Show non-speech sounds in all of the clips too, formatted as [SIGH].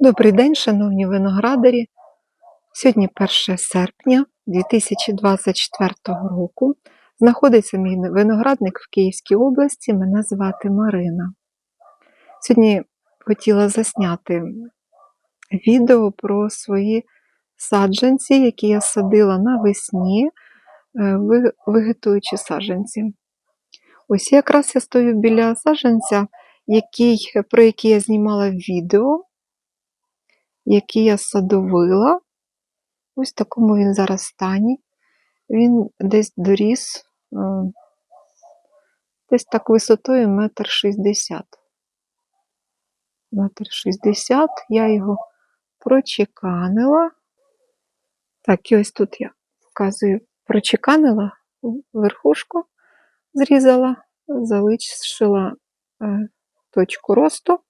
Добрий день, шановні виноградарі. Сьогодні 1 серпня 2024 року. Знаходиться мій виноградник в Київській області. Мене звати Марина. Сьогодні хотіла засняти відео про свої саджанці, які я садила навесні, е, вегетуючі саджанці. Ось якраз я стою біля саджанця, який, про який я знімала відео який я садовила. Ось в такому він зараз стані. Він десь доріс е, десь так висотою метр шістдесят. Метр шістдесят. Я його прочеканила. Так, і ось тут я вказую, прочеканила верхушку, зрізала, залишила е, точку росту.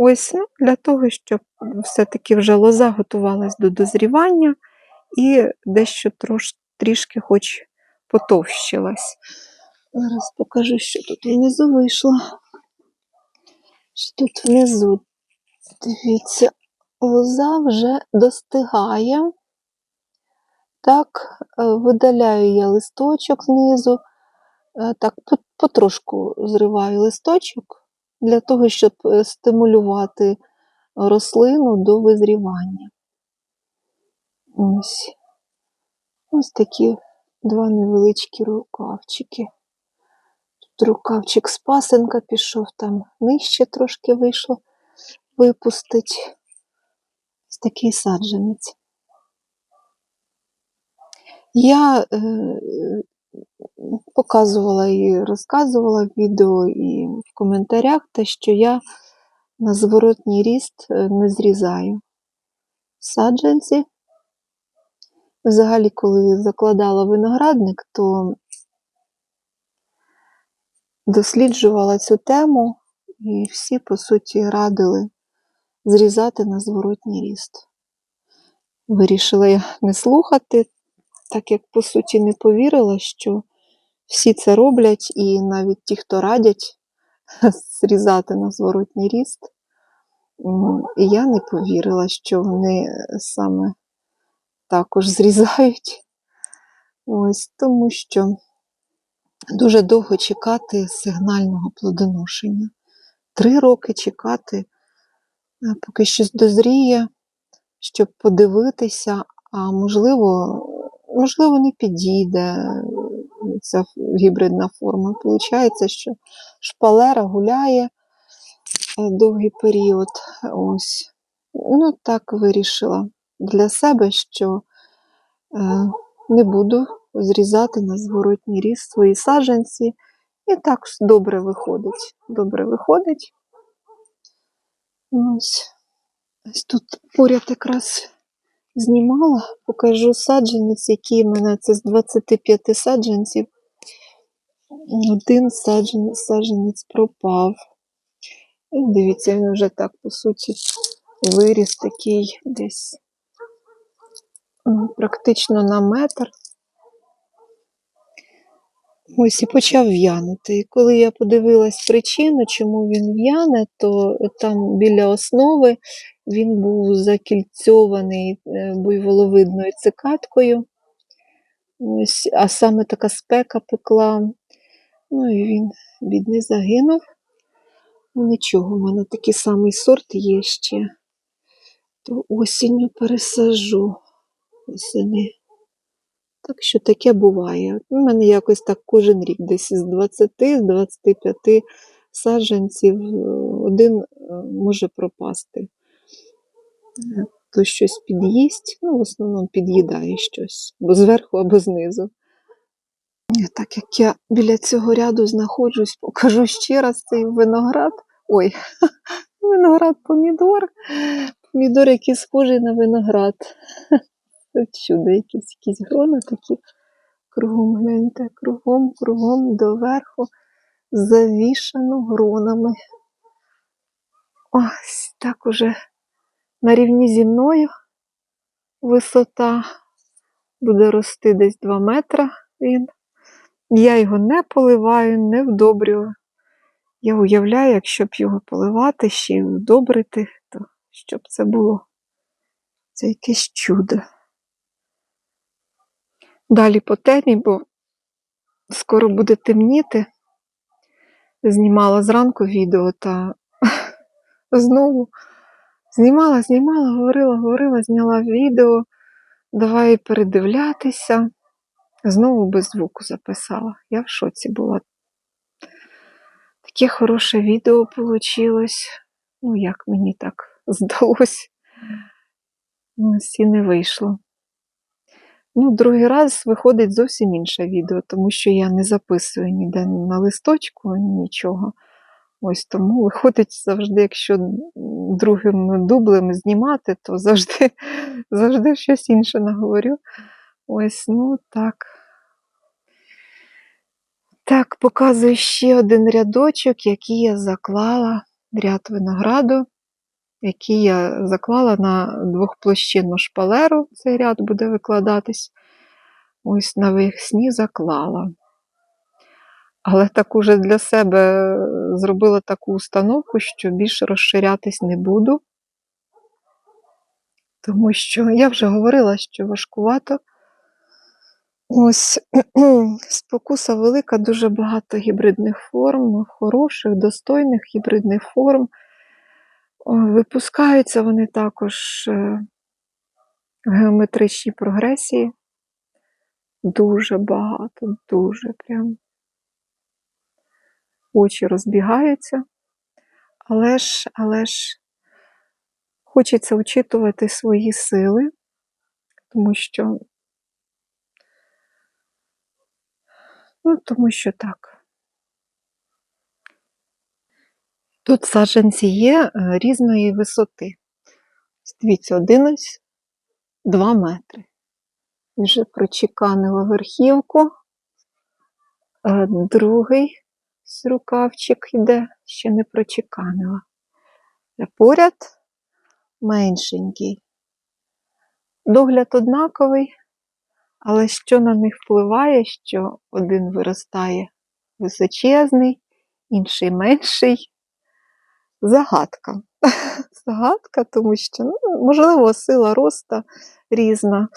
Ось для того, щоб все-таки вже лоза готувалась до дозрівання і дещо трош, трішки хоч потовщилась. Зараз покажу, що тут внизу вийшло. Що тут внизу, дивіться, лоза вже достигає. Так, е, видаляю я листочок знизу, е, так, потрошку зриваю листочок для того, щоб е, стимулювати рослину до визрівання. Ось. Ось такі два невеличкі рукавчики. Тут рукавчик з пасенка пішов, там нижче трошки вийшло випустить. Ось такий саджанець. Я е, показувала і розказувала в відео і в коментарях те, що я на зворотній ріст е, не зрізаю саджанці. Взагалі, коли закладала виноградник, то досліджувала цю тему, і всі, по суті, радили зрізати на зворотній ріст. Вирішила я не слухати, так як, по суті, не повірила, що всі це роблять, і навіть ті, хто радять [LAUGHS] зрізати на зворотній ріст. Я не повірила, що вони саме також зрізають. Ось тому що дуже довго чекати сигнального плодоношення. Три роки чекати, е, поки щось дозріє, щоб подивитися, а можливо, можливо, не підійде е, ця гібридна форма. Получається, що шпалера гуляє е, довгий період. Ось. Ну, так вирішила для себе, що е, не буду зрізати на зворотній ріст свої саджанці. І так добре виходить. Добре виходить. Ось. Ось тут поряд якраз знімала, покажу саджанець, який в мене це з 25 саджанців. Один саджанець, саджанець пропав. Дивіться, він вже так, по суті, виріс такий десь практично на метр. Ось і почав в'янути. І коли я подивилась причину, чому він в'яне, то там біля основи він був закільцьований е, буйволовидною цикаткою. Ось, а саме така спека пекла. Ну і він, бідний, загинув. Ну нічого, в мене такий самий сорт є ще. То осінню пересажу восени. Так що таке буває. У мене якось так кожен рік, десь з 20, з 25 саджанців е, один е, може пропасти. То щось під'їсть, ну, в основному під'їдає щось, або зверху, або знизу. Так як я біля цього ряду знаходжусь, покажу ще раз цей виноград. Ой, [LAUGHS] виноград помідор. Помідор, який схожий на виноград. [LAUGHS] Чудо, якісь, якісь грона такі. Кругом гляньте, кругом, кругом доверху завішано гронами. Ось так уже на рівні зі мною висота буде рости десь 2 метра він. Я його не поливаю, не вдобрюю. Я уявляю, якщо б його поливати, ще й удобрити, то щоб це було. Це якесь чудо. Далі по темі, бо скоро буде темніти. Знімала зранку відео та [LAUGHS] знову знімала, знімала, говорила, говорила, зняла відео. Давай передивлятися. Знову без звуку записала. Я в шоці була. Таке хороше відео вийшло. Ну, як мені так [LAUGHS] здалось. Ось і не вийшло. Ну, другий раз виходить зовсім інше відео, тому що я не записую ніде на листочку нічого. Ось тому виходить завжди, якщо другим дублем знімати, то завжди, [LAUGHS] завжди щось інше наговорю. Ось, ну так. Так, показую ще один рядочок, який я заклала, ряд винограду, який я заклала на двохплощинну шпалеру. Цей ряд буде викладатись. Ось навесні заклала. Але так уже для себе зробила таку установку, що більше розширятись не буду. Тому що я вже говорила, що важкувато. Ось [CLEARS THROAT] спокуса велика, дуже багато гібридних форм, хороших, достойних гібридних форм. Випускаються вони також е, в геометричній прогресії. Дуже багато, дуже прям. Очі розбігаються. Але ж, але ж хочеться учитувати свої сили, тому що Ну, тому що так. Тут саджанці є е, різної висоти. Дивіться, один ось 2 метри. Вже прочеканила верхівку. Е, Другий ось рукавчик йде, ще не прочеканила. Поряд меншенький. Догляд однаковий, але що на них впливає, що один виростає височезний, інший менший. Загадка. [LAUGHS] Загадка, тому що, ну, можливо, сила роста різна,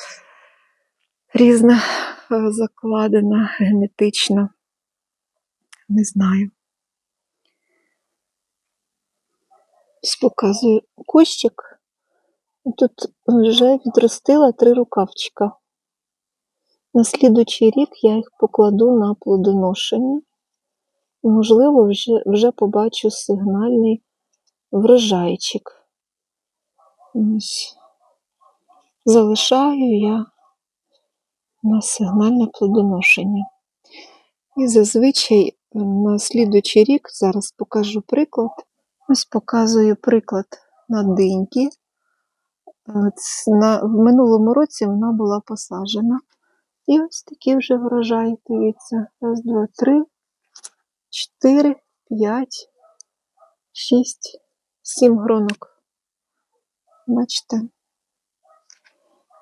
різна е, закладена генетично. Не знаю. Показую кущик. Тут вже відростила три рукавчика. На слідучий рік я їх покладу на плодоношення. І, можливо, вже, вже побачу сигнальний врожайчик. Ось. Залишаю я на сигнальне плодоношення. І зазвичай на слідучий рік, зараз покажу приклад. Ось показую приклад на диньки. В минулому році вона була посаджена. І ось такий вже врожай, дивіться. Раз, два, три, чотири, п'ять, шість, сім гронок. Бачите?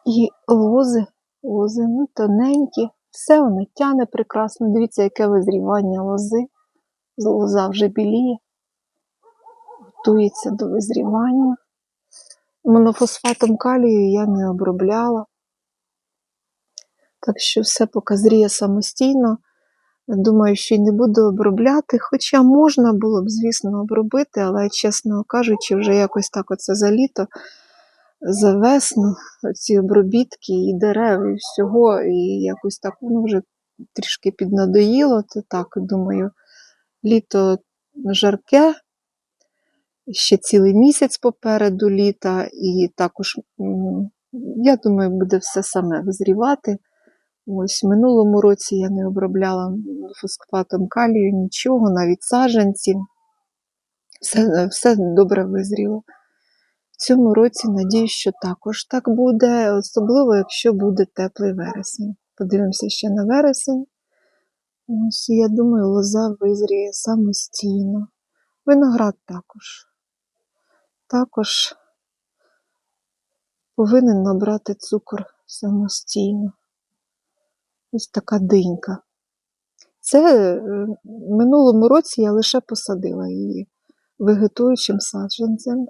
І лози, лози, ну, тоненькі, все воно тяне прекрасно. Дивіться, яке визрівання лози. Лоза вже біліє, готується до визрівання. Монофосфатом калію я не обробляла. Так що все поки зріє самостійно. Думаю, що й не буду обробляти. Хоча можна було б, звісно, обробити, але, чесно кажучи, вже якось так оце за літо, за весну, ці обробітки і дерев, і всього, і якось так воно вже трішки піднадоїло, то так, думаю, літо жарке, ще цілий місяць попереду літа, і також, я думаю, буде все саме визрівати. Ось минулому році я не обробляла фосфатом калію, нічого, навіть саджанці. Все, все добре визріло. Цьому році надіюсь, що також так буде, особливо, якщо буде теплий вересень. Подивимося ще на вересень. Ось, я думаю, лоза визріє самостійно. Виноград також. Також повинен набрати цукор самостійно. Ось така динька. Це е, минулому році я лише посадила її вегетуючим саджанцем.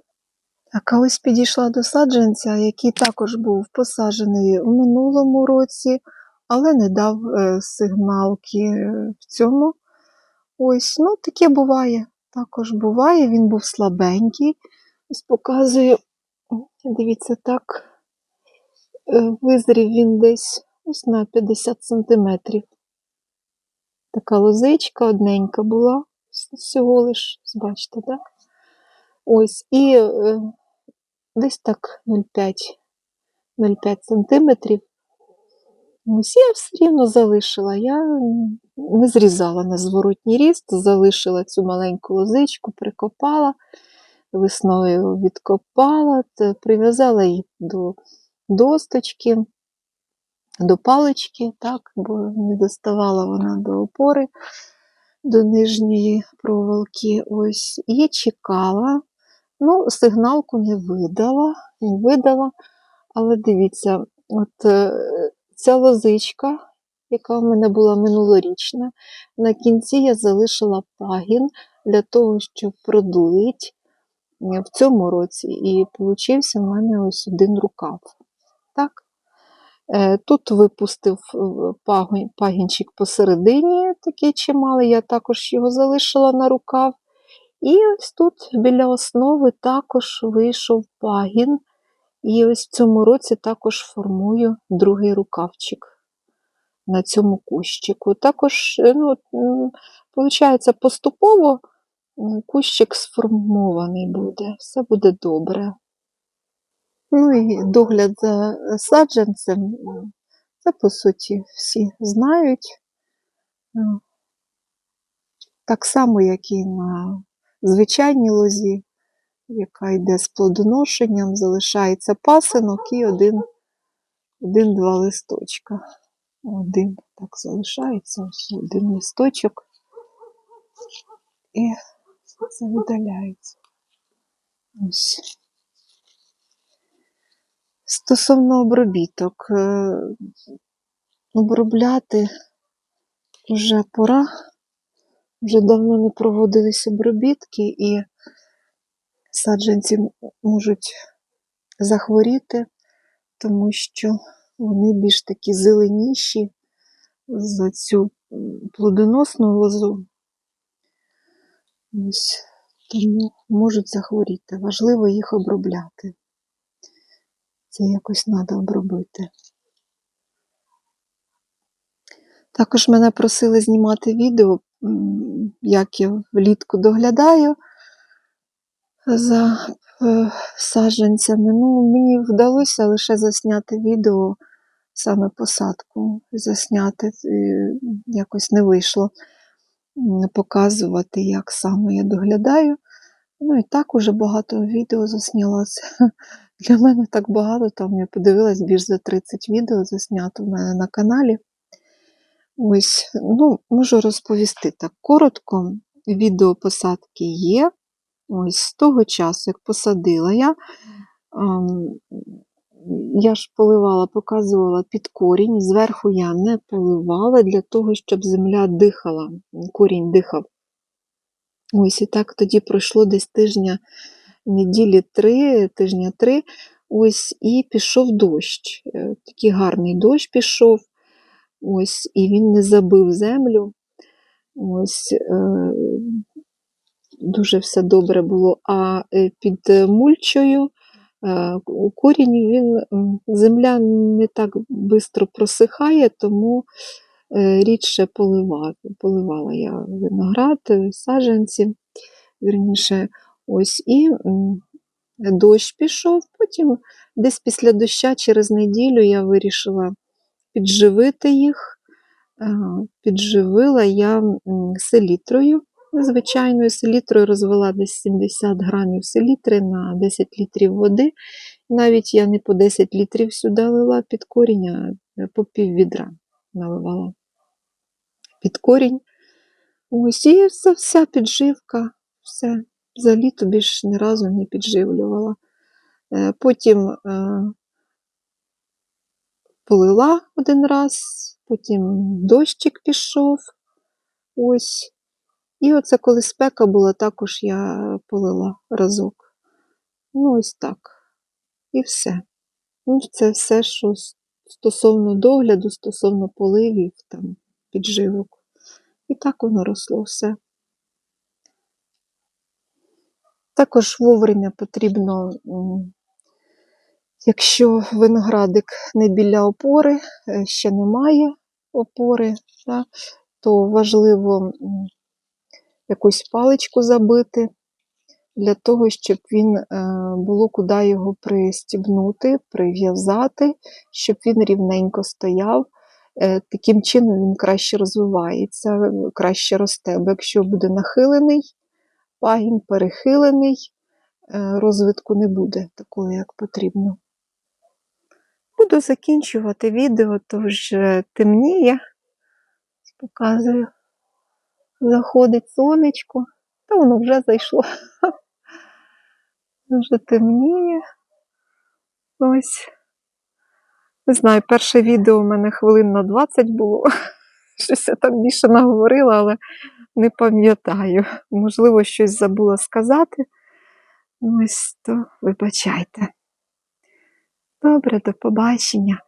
А ось підійшла до саджанця, який також був посаджений в минулому році, але не дав е, сигналки е, в цьому. Ось, ну таке буває. Також буває, він був слабенький. Ось показую, дивіться, так, е, визрів він десь ось на 50 сантиметрів. Така лозичка одненька була, всього лиш, бачите, так? Ось, і десь так 0,5 0,5 сантиметрів. Ось я все рівно залишила. Я не зрізала на зворотній ріст, залишила цю маленьку лозичку, прикопала, весною відкопала, прив'язала її до досточки, до палички, так, бо не доставала вона до опори, до нижньої проволоки. Ось, і чекала. Ну, сигналку не видала, не видала, але дивіться, от е, ця лозичка, яка в мене була минулорічна, на кінці я залишила пагін для того, щоб продуїть в цьому році. І получився в мене ось один рукав. Так? Е, Тут випустив е, пагінчик посередині, такий чималий, я також його залишила на рукав. І ось тут біля основи також вийшов пагін. І ось в цьому році також формую другий рукавчик на цьому кущику. Також, е, ну, виходить, поступово кущик сформований буде, все буде добре. Ну і догляд за саджанцем, це по суті всі знають. Так само, як і на звичайній лозі, яка йде з плодоношенням, залишається пасинок і один, один-два листочка. Один так залишається, один листочок. І це видаляється. Ось. Стосовно обробіток, е, обробляти вже пора, вже давно не проводились обробітки, і саджанці можуть захворіти, тому що вони більш такі зеленіші за цю плодоносну лозу. Ось, тому можуть захворіти. Важливо їх обробляти. Це якось треба обробити. Також мене просили знімати відео, як я влітку доглядаю за е, саджанцями. Ну, мені вдалося лише засняти відео, саме посадку засняти. Якось не вийшло показувати, як саме я доглядаю. Ну і так уже багато відео засняла. Це [LAUGHS] для мене так багато, там я подивилась більш за 30 відео заснято в мене на каналі. Ось, ну, можу розповісти так коротко. Відео посадки є. Ось з того часу, як посадила я, ем, я ж поливала, показувала під корінь. Зверху я не поливала для того, щоб земля дихала, корінь дихав. Ось і так тоді пройшло десь тижня, неділі три, тижня три. Ось і пішов дощ. Е, Такий гарний дощ пішов. Ось, і він не забив землю. Ось е, дуже все добре було. А е, під мульчою е, корінь він, земля не так швидко просихає, тому е, рідше поливала. Поливала я виноград, саджанці, вірніше, ось і дощ пішов. Потім десь після доща через неділю я вирішила підживити їх. Е, Підживила я селітрою. Звичайною селітрою розвела десь 70 грамів селітри на 10 літрів води. Навіть я не по 10 літрів сюди лила під корінь, а е, по пів відра наливала під корінь. Ось і це вся підживка, все. За літо більш ні разу не підживлювала. Е, Потім полила один раз, потім дощик пішов. Ось. І оце коли спека була, також я полила разок. Ну, ось так. І все. Ну, це все, що стосовно догляду, стосовно поливів, там, підживок. І так воно росло все. Також вовремя потрібно, якщо виноградик не біля опори, е, ще немає опори, да, то важливо якусь паличку забити для того, щоб він е, було куди його пристібнути, прив'язати, щоб він рівненько стояв. Е, Таким чином він краще розвивається, краще росте. Бо якщо буде нахилений, пагін перехилений, розвитку не буде такого, як потрібно. Буду закінчувати відео, то вже темніє. Показую. Заходить сонечко, та воно вже зайшло. [LAUGHS] Вже темніє. Ось. Не знаю, перше відео у мене хвилин на 20 було. [LAUGHS] Щось я так більше наговорила, але не пам'ятаю. Можливо, щось забула сказати. Ось то вибачайте. Добре, до побачення.